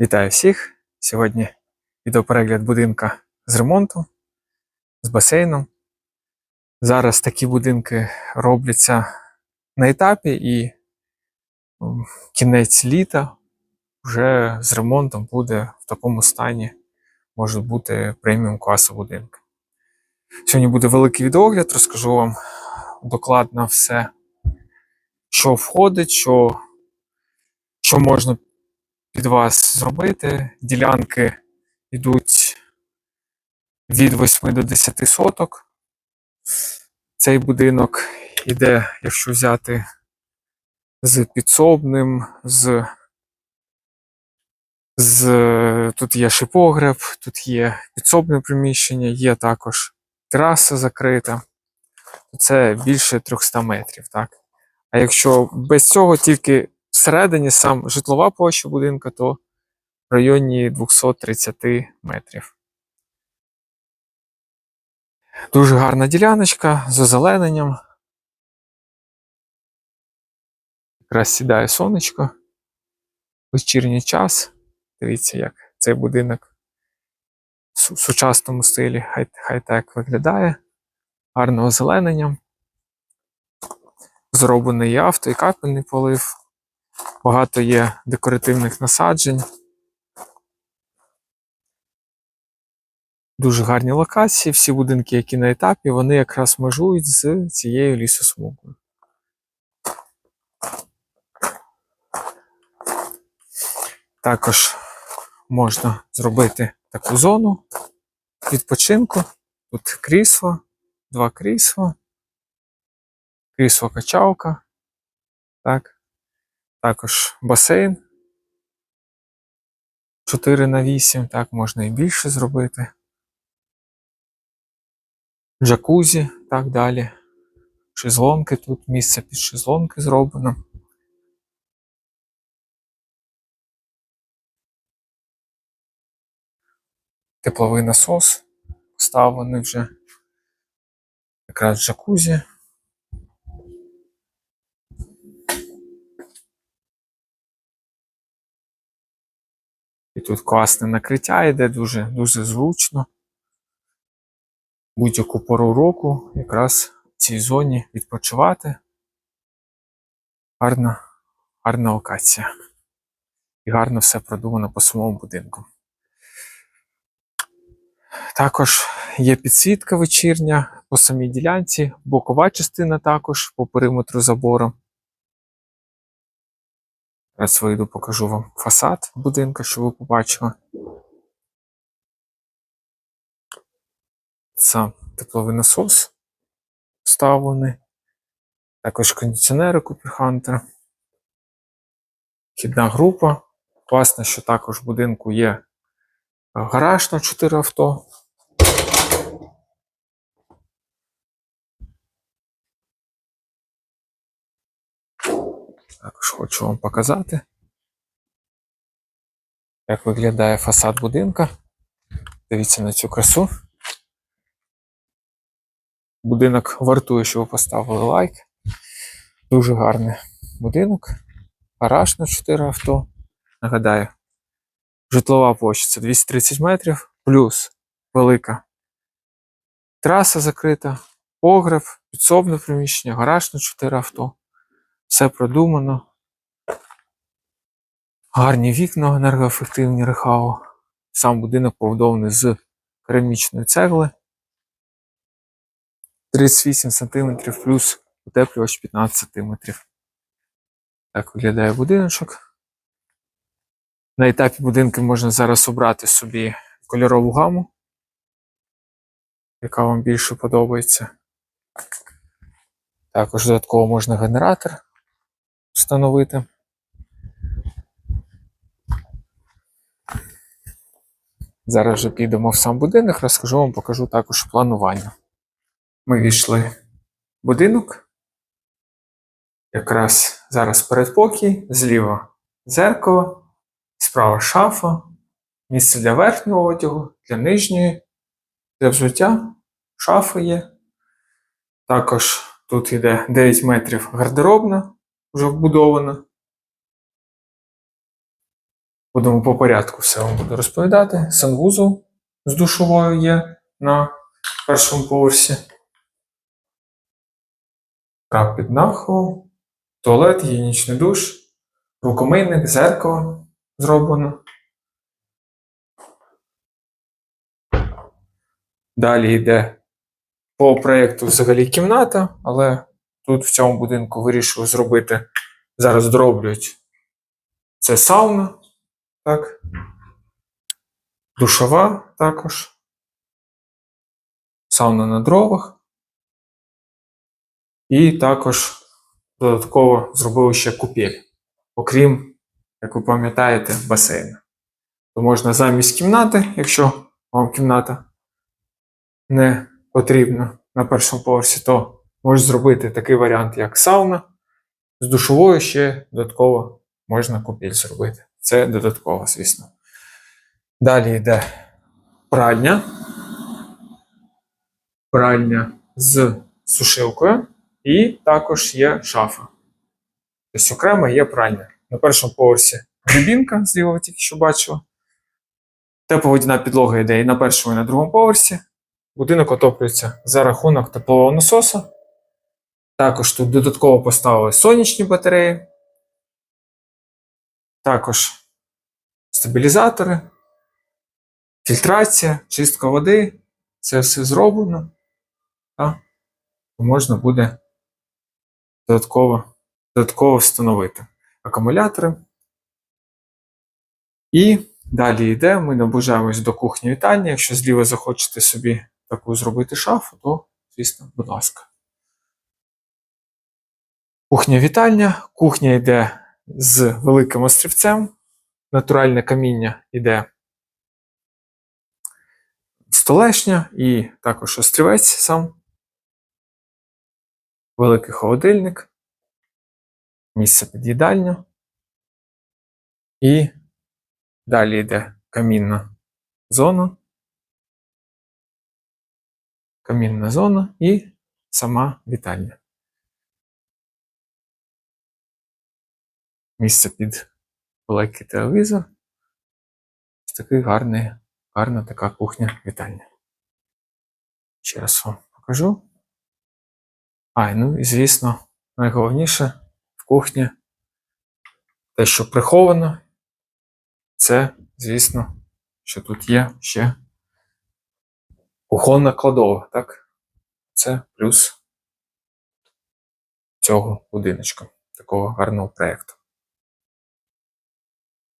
Вітаю всіх! Сьогодні відеоперегляд будинка з ремонтом, з басейном. Зараз такі будинки робляться на етапі і кінець літа вже з ремонтом буде в такому стані, може бути преміум класу будинки. Сьогодні буде великий відеогляд, розкажу вам докладно все, що входить, що, що можна під вас зробити. Ділянки йдуть від 8 до 10 соток. Цей будинок іде, якщо взяти з підсобним, з, з тут є шипогреб, тут є підсобне приміщення, є також тераса закрита. Це більше 300 метрів. Так? А якщо без цього тільки всередині сам житлова площа будинка, то в районі 230 метрів. Дуже гарна діляночка з озелененням. Якраз сідає сонечко. Вечірній час. Дивіться, як цей будинок в сучасному стилі хай, хай-тек виглядає. Гарне озеленення. Зроблений і авто, і капельний полив. Багато є декоративних насаджень. Дуже гарні локації. Всі будинки, які на етапі, вони якраз межують з цією лісосмугою. Також можна зробити таку зону відпочинку. Тут крісло, два крісла, крісло качалка. Так. Також басейн 4 на 8, так, можна і більше зробити. Джакузі, так далі. Шезлонки тут, місце під шезлонки зроблено. Тепловий насос поставлений вже. Якраз джакузі. Тут класне накриття йде, дуже, дуже зручно. Будь-яку пору року якраз в цій зоні відпочивати. Гарна, гарна локація. І гарно все продумано по самому будинку. Також є підсвітка вечірня по самій ділянці, бокова частина також по периметру забору. Зараз вийду, покажу вам фасад будинку, щоб ви побачили. Сам тепловий насос вставлений. Також кондиціонери Hunter. Вхідна група. Класно, що також в будинку є гараж на 4 авто. Також хочу вам показати, як виглядає фасад будинка. Дивіться на цю красу. Будинок вартує, що ви поставили лайк. Дуже гарний будинок. Гараж на 4 авто. Нагадаю, житлова площа це 230 метрів, плюс велика траса закрита, погреб, підсобне приміщення, гараж на 4 авто. Все продумано. Гарні вікна енергоефективні рехау. Сам будинок побудований з керамічної цегли. 38 см плюс утеплювач 15 см. Так виглядає будиночок. На етапі будинку можна зараз обрати собі кольорову гаму, яка вам більше подобається. Також додатково можна генератор встановити. Зараз вже підемо в сам будинок, розкажу вам, покажу також планування. Ми війшли в будинок. Якраз зараз передпокій, зліва дзеркало, справа шафа, місце для верхнього одягу, для нижньої, для взуття, шафа є. Також тут йде 9 метрів гардеробна, вже вбудована. Будемо по порядку все вам буду розповідати. Санвузол з душовою є на першому поверсі. Краб під нахилом, туалет, гігієнічний душ, рукомийник, зеркало зроблено. Далі йде по проєкту взагалі кімната, але тут в цьому будинку вирішили зробити, зараз дроблюють. Це сауна, так. Душова також. Сауна на дровах. І також додатково зробили ще купель. Окрім, як ви пам'ятаєте, басейну. То можна замість кімнати, якщо вам кімната не потрібна на першому поверсі, то можна зробити такий варіант, як сауна. З душовою ще додатково можна купіль зробити. Це додатково, звісно. Далі йде пральня. Пральня з сушилкою. І також є шафа. Тобто окремо є пральня. На першому поверсі грибінка, зліва тільки що бачили. Тепловодяна підлога йде і на першому, і на другому поверсі. Будинок отоплюється за рахунок теплового насосу. Також тут додатково поставили сонячні батареї. Також стабілізатори, фільтрація, чистка води. Це все зроблено. Так? Можна буде додатково, додатково встановити акумулятори. І далі йде, ми наближаємось до кухні вітальні. Якщо зліва захочете собі таку зробити шафу, то, звісно, будь ласка. Кухня вітальня. Кухня йде з великим острівцем. Натуральне каміння йде столешня і також острівець сам. Великий холодильник, місце під їдальню. І далі йде камінна зона. Камінна зона і сама вітальня. Місце під великий телевізор. Ось такий гарний, гарна така кухня вітальня. Ще раз вам покажу. А, ну і звісно, найголовніше в кухні те, що приховано, це, звісно, що тут є ще кухонна кладова, так? Це плюс цього будиночка, такого гарного проєкту.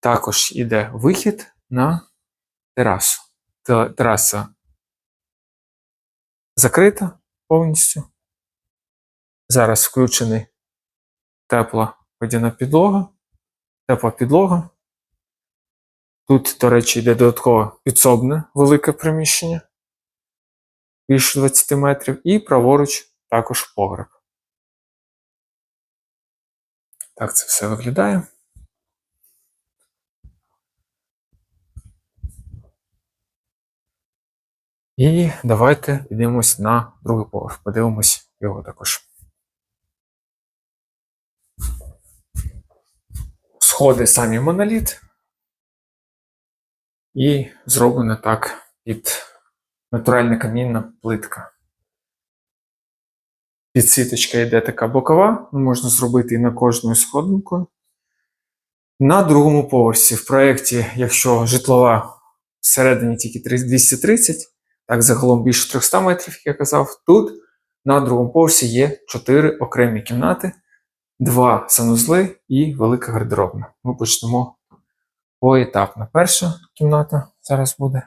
Також іде вихід на терасу. Те- Тераса закрита повністю. Зараз включений тепла водяна підлога, тепла підлога. Тут, до речі, йде додаткове підсобне велике приміщення більше 20 метрів, і праворуч також погреб. Так це все виглядає. І давайте підемо на другий поверх, подивимось його також. Сходи самі моноліт. І зроблено так під натуральна камінна плитка. Підсвіточка йде така бокова, можна зробити і на кожну сходинку. На другому поверсі в проєкті, якщо житлова всередині тільки 230, так загалом більше 300 метрів, як я казав, тут на другому поверсі є 4 окремі кімнати, 2 санузли і велика гардеробна. Ми почнемо поетапно. Перша кімната зараз буде.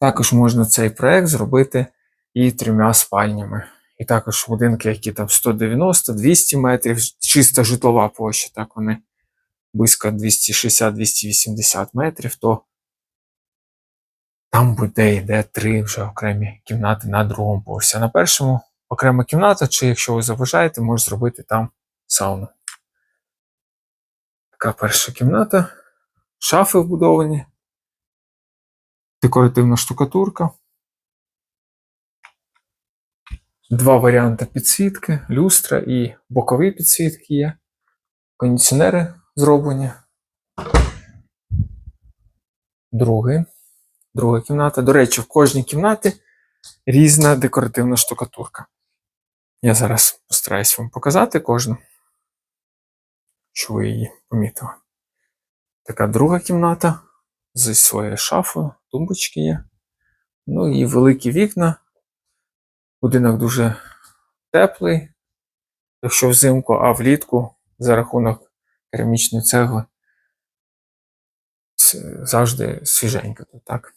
Також можна цей проект зробити і трьома спальнями. І також будинки, які там 190-200 метрів, чиста житлова площа, так вони близько 260-280 метрів, то там буде йде три вже окремі кімнати на другому поверсі. На першому окрема кімната, чи якщо ви заважаєте, можна зробити там сауну. Така перша кімната. Шафи вбудовані. Декоративна штукатурка. Два варіанти підсвітки, люстра і бокові підсвітки є. Кондиціонери зроблені. другий. Друга кімната. До речі, в кожній кімнаті різна декоративна штукатурка. Я зараз постараюсь вам показати кожну, що ви її помітили. Така друга кімната зі своєю шафою, тумбочки є. Ну і великі вікна. Будинок дуже теплий, якщо взимку, а влітку за рахунок керамічної цегли завжди свіженько так?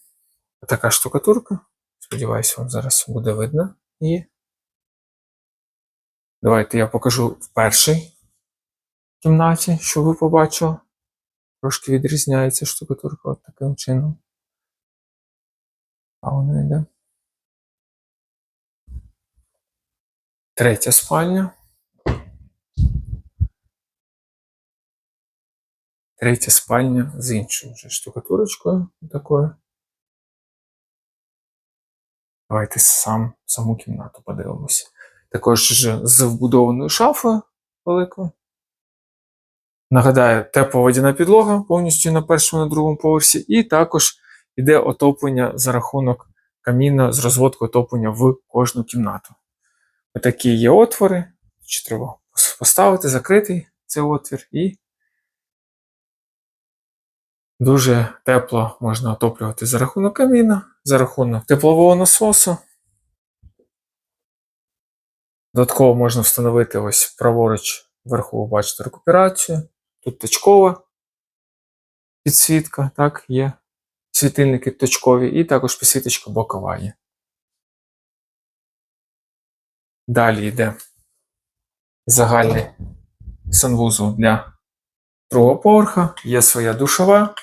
Така штукатурка. Сподіваюсь, вам зараз буде видно її. Давайте я покажу в першій кімнаті, що ви побачили. Трошки відрізняється штукатурка от таким чином. А вона йде. Третя спальня. Третя спальня з іншою вже штукатурочкою такою. Давайте сам, саму кімнату подивимося. Також з вбудованою шафою великою. Нагадаю, тепловодяна підлога повністю на першому і на другому поверсі, і також йде отоплення за рахунок каміна з розводкою отоплення в кожну кімнату. Отакі є отвори. Чи треба поставити, закритий цей отвір, і дуже тепло можна отоплювати за рахунок каміна, за рахунок теплового насосу. Додатково можна встановити ось праворуч вверху, ви бачите рекуперацію. Тут точкова підсвітка, так, є світильники точкові, і також підсвіточка бокова є. Далі йде загальний санвузол для другого поверха, є своя душова.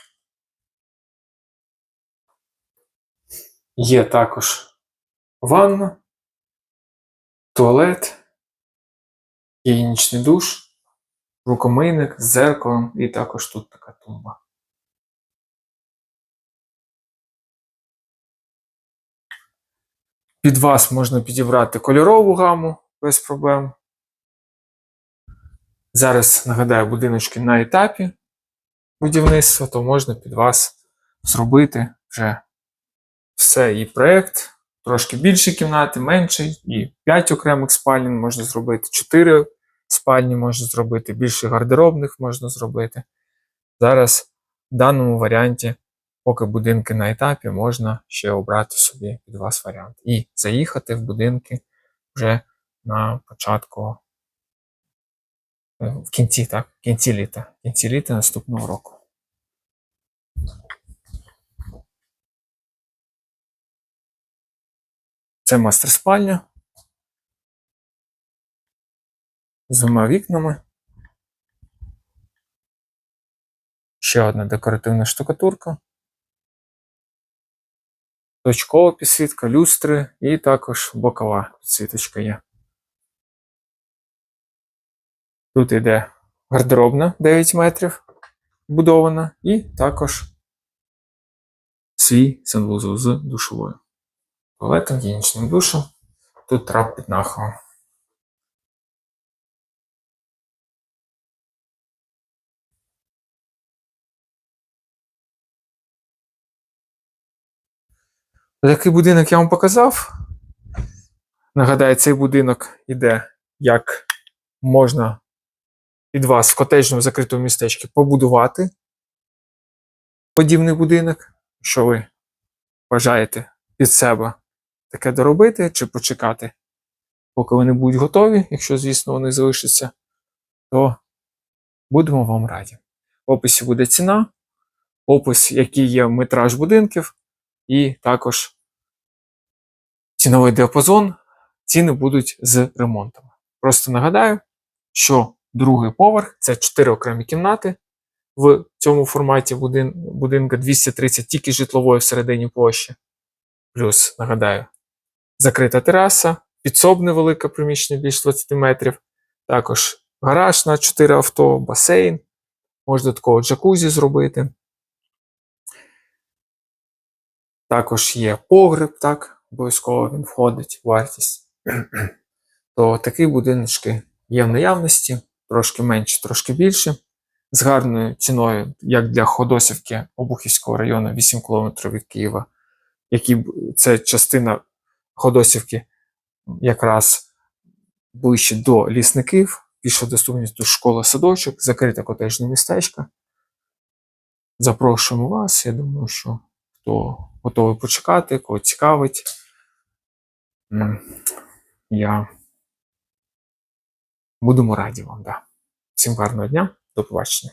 Є також ванна, туалет, гігієнічний душ, рукомийник з зеркалом і також тут така тумба. Під вас можна підібрати кольорову гаму без проблем. Зараз нагадаю, будиночки на етапі будівництва, то можна під вас зробити вже все і проєкт, трошки більші кімнати, менший, і 5 окремих спалень можна зробити, 4 спальні можна зробити, більше гардеробних можна зробити. Зараз в даному варіанті, поки будинки на етапі, можна ще обрати собі під вас варіант. І заїхати в будинки вже на початку, е, в кінці, так, в кінці літа, в кінці літа наступного року. Це мастер спальня. З двома вікнами. Ще одна декоративна штукатурка. Точкова підсвітка, люстри і також бокова підсвіточка є. Тут йде гардеробна 9 метрів будована, і також свій санвузол з душовою. Туалетом, гігієнічним душем. Тут трап під нахилом. Такий будинок я вам показав. Нагадаю, цей будинок іде, як можна під вас в котеджному закритому містечку побудувати подібний будинок, що ви бажаєте під себе таке доробити чи почекати, поки вони будуть готові, якщо, звісно, вони залишаться, то будемо вам раді. В описі буде ціна, опис, який є метраж будинків, і також ціновий діапазон, ціни будуть з ремонтами. Просто нагадаю, що другий поверх це 4 окремі кімнати. В цьому форматі будин, будинка 230 тільки житлової всередині площі. Плюс, нагадаю, закрита тераса, підсобне велике приміщення більш 20 метрів, також гараж на 4 авто, басейн, можна такого джакузі зробити. Також є погреб, так, обов'язково він входить в вартість. То такі будиночки є в наявності, трошки менше, трошки більше. з гарною ціною, як для Ходосівки Обухівського району, 8 км від Києва, які це частина Ходосівки якраз ближче до лісників, більша доступність до школи садочок, закрите котежне містечко. Запрошуємо вас. Я думаю, що хто готовий почекати, кого цікавить. Я будемо раді вам. Да. Всім гарного дня, до побачення.